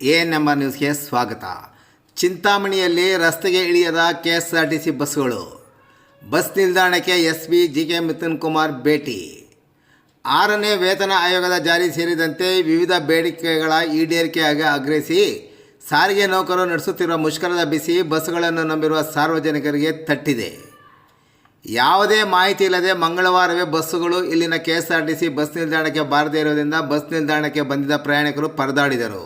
A number ನ್ಯೂಸ್ಗೆ ಸ್ವಾಗತ. ಚಿಂತಾಮಣಿಯಲ್ಲಿ ರಸ್ತೆಗೆ ಇಳಿಯದ K S R T C ಬಸ್ಗಳು. ಬಸ್ ನಿಲ್ದಾಣಕ್ಕೆ S P G K Mithun Kumar ಭೇಟಿ. ಆರನೇ ವೇತನ ಆಯೋಗದ ಜಾರಿ ಸೇರಿದಂತೆ ವಿವಿಧ ಬೇಡಿಕೆಗಳ ಈಡೇರಿಕೆಯಾಗಿ ಆಗ್ರಹಿಸಿ, ಸಾರಿಗೆ ನೌಕರರು ನಡೆಸುತ್ತಿರುವ ಮುಷ್ಕರದ ಬಿಸಿ ಬಸ್ಗಳನ್ನು ನಂಬಿರುವ ಸಾರ್ವಜನಿಕರಿಗೆ ತಟ್ಟಿದೆ. ಯಾವುದೇ ಮಾಹಿತಿ ಇಲ್ಲದೆ ಮಂಗಳವಾರವೇ ಬಸ್ಸುಗಳು ಇಲ್ಲಿನ K S R T C bus ನಿಲ್ದಾಣಕ್ಕೆ ಬಾರದೇ ಇರುವುದರಿಂದ ಬಸ್ ನಿಲ್ದಾಣಕ್ಕೆ ಬಂದಿದ್ದ ಪ್ರಯಾಣಿಕರು ಪರದಾಡಿದರು.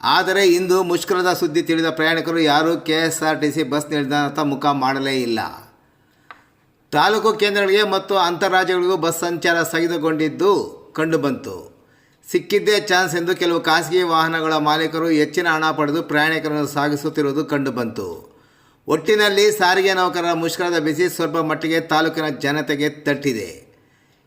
ಆದರೆ ಇಂದು ಮುಷ್ಕರದ ಸುದ್ದಿ ತಿಳಿದ ಪ್ರಯಾಣಿಕರು ಯಾರೂ K S R T C bus ನಿಲ್ದಾಣದ ಮುಖ ಮಾಡಲೇ ಇಲ್ಲ. ತಾಲೂಕು ಕೇಂದ್ರಗಳಿಗೆ ಮತ್ತು ಅಂತಾರಾಜ್ಯಗಳಿಗೂ ಬಸ್ ಸಂಚಾರ ಸ್ಥಗಿತಗೊಂಡಿದ್ದು ಕಂಡುಬಂತು. ಸಿಕ್ಕಿದ್ದೇ ಚಾನ್ಸ್ ಎಂದು ಕೆಲವು ಖಾಸಗಿ ವಾಹನಗಳ ಮಾಲೀಕರು ಹೆಚ್ಚಿನ ಹಣ ಪಡೆದು ಪ್ರಯಾಣಿಕರನ್ನು ಸಾಗಿಸುತ್ತಿರುವುದು ಕಂಡುಬಂತು. ಒಟ್ಟಿನಲ್ಲಿ ಸಾರಿಗೆ ನೌಕರರ ಮುಷ್ಕರದ ಬಿಸಿ ಸ್ವಲ್ಪ ಮಟ್ಟಿಗೆ ತಾಲೂಕಿನ ಜನತೆಗೆ ತಟ್ಟಿದೆ.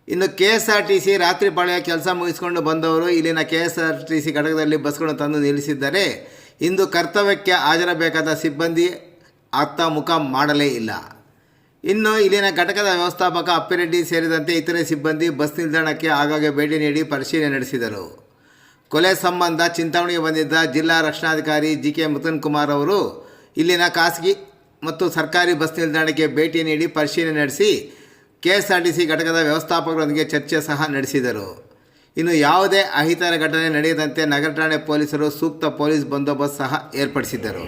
ಇನ್ನು K S R T C ರಾತ್ರಿ ಪಾಳ್ಯ ಕೆಲಸ ಮುಗಿಸಿಕೊಂಡು ಬಂದವರು ಇಲ್ಲಿನ K S R T C ಘಟಕದಲ್ಲಿ ಬಸ್ಗಳನ್ನು ತಂದು ನಿಲ್ಲಿಸಿದ್ದಾರೆ. ಇಂದು ಕರ್ತವ್ಯಕ್ಕೆ ಹಾಜರಬೇಕಾದ ಸಿಬ್ಬಂದಿ ಅತ್ತ ಮುಖ ಮಾಡಲೇ ಇಲ್ಲ. ಇನ್ನು ಇಲ್ಲಿನ ಘಟಕದ ವ್ಯವಸ್ಥಾಪಕ ಅಪ್ಪಿರೆಡ್ಡಿ ಸೇರಿದಂತೆ ಇತರೆ ಸಿಬ್ಬಂದಿ ಬಸ್ ನಿಲ್ದಾಣಕ್ಕೆ ಆಗಾಗ್ಗೆ ಭೇಟಿ ನೀಡಿ ಪರಿಶೀಲನೆ ನಡೆಸಿದರು. ಕೊಲೆ ಸಂಬಂಧ ಚಿಂತಾಮಣಿಗೆ ಬಂದಿದ್ದ ಜಿಲ್ಲಾ ರಕ್ಷಣಾಧಿಕಾರಿ ಜಿ ಕೆ ಮಿಥುನ್ ಕುಮಾರ್ ಅವರು ಇಲ್ಲಿನ ಖಾಸಗಿ ಮತ್ತು ಸರ್ಕಾರಿ ಬಸ್ ನಿಲ್ದಾಣಕ್ಕೆ ಭೇಟಿ ನೀಡಿ ಪರಿಶೀಲನೆ ನಡೆಸಿ K S R T C ಘಟಕದ ವ್ಯವಸ್ಥಾಪಕರೊಂದಿಗೆ ಚರ್ಚೆ ಸಹ ನಡೆಸಿದರು. ಇನ್ನು ಯಾವುದೇ ಅಹಿತರ ಘಟನೆ ನಡೆಯದಂತೆ ನಗರ ಠಾಣೆ ಪೊಲೀಸರು ಸೂಕ್ತ ಪೊಲೀಸ್ ಬಂದೋಬಸ್ತ್ ಸಹ ಏರ್ಪಡಿಸಿದ್ದರು.